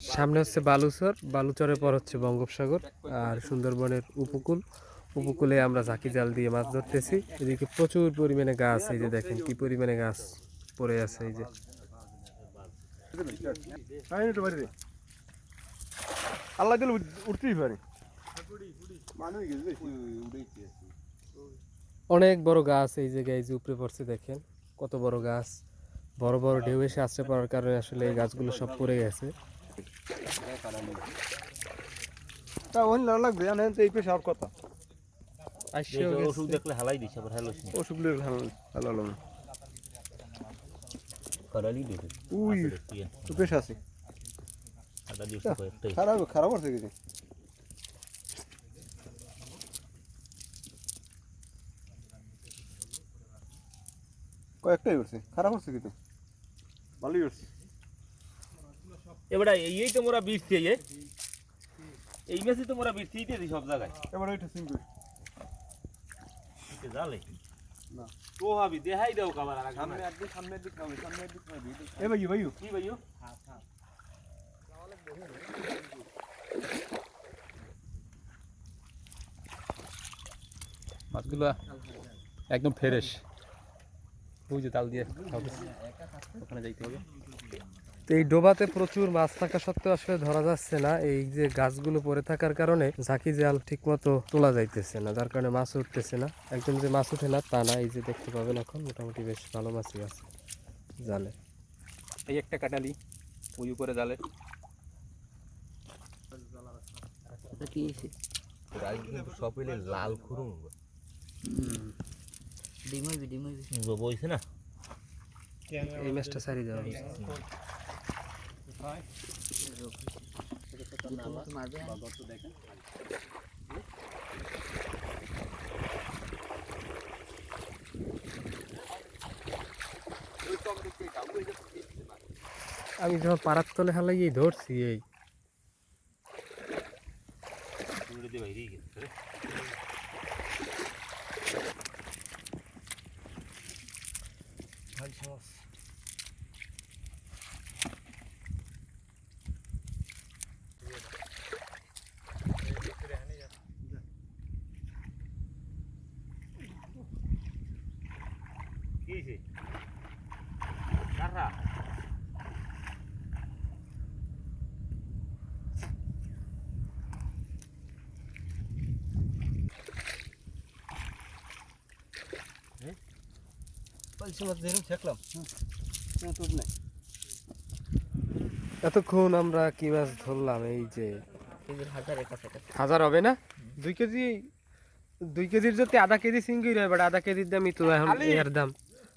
সামনে হচ্ছে বালুচর বালুচরের পর হচ্ছে বঙ্গোপসাগর আর সুন্দরবনের উপকূল। উপকূলে আমরা ঝাঁকি জাল দিয়ে মাছ ধরতেছি। এদিকে প্রচুর পরিমাণে গাছ এই যে দেখেন কি পরিমাণে গাছ পড়ে আছে এই যে। আল্লাহ দিল উঠতেই পারে। অনেক বড় গাছ এই যে উপরে পড়ছে দেখেন। কত বড় গাছ। বড় বড় ঢেউ এসে আসতে পারার কারণে আসলে এই গাছগুলো সব পড়ে গেছে। তা ওই না লাগবে জানেন তো এই পেশা আর কথা। ওষুধ দেখলে হালাই দিছে আবার হ্যালো অসুখগুলো ভালো ভালো হলো না। করালি দিছে। উই তো পেশা আছে। কয়েকটাই খারাপ খারাপ আছে কিছু। কয়েকটাই করছে খারাপ হচ্ছে কিন্তু ভালোই করছে। এবারে এই তো মোরা বীজছি এই এই মেসি তো মোরা দিয়েছি সব জায়গায়। এবার ওইটা সিঙ্গুল এটা জালে না। তো ভাবি দেখাই দাও কাবার আর সামনে একদিন সামনের দিক হবে সামনের দিক হবে এ ভাই ভাই কি ভাইও মাছগুলো একদম ফ্রেশ। ওই যে তাল দিয়ে ওখানে যাইতে হবে। তো এই ডোবাতে প্রচুর মাছ থাকা সত্ত্বেও আসলে ধরা যাচ্ছে না। এই যে গাছগুলো পড়ে থাকার কারণে ঝাঁকি জাল ঠিক মতো তোলা যাইতেছে না যার কারণে মাছ উঠতেছে না। একদম যে মাছ উঠে না তা না এই যে দেখতে পাবেন এখন মোটামুটি বেশ ভালো মাছই আছে জালে। এই একটা কাটালি ওই উপরে জালে। সব লাল খুরুম বইছে না? এই মাছটা সারি দেওয়া। আমি যখন পাড়ার তলে হালাই ধরছি এই। তো নাই এতক্ষণ আমরা কি মাছ ধরলাম? এই যে হাজার হবে না? দুই কেজি দুই কেজির যদি আধা কেজি সিঙ্গি রয় বাট আধা কেজির দামই তো এখন এর দাম।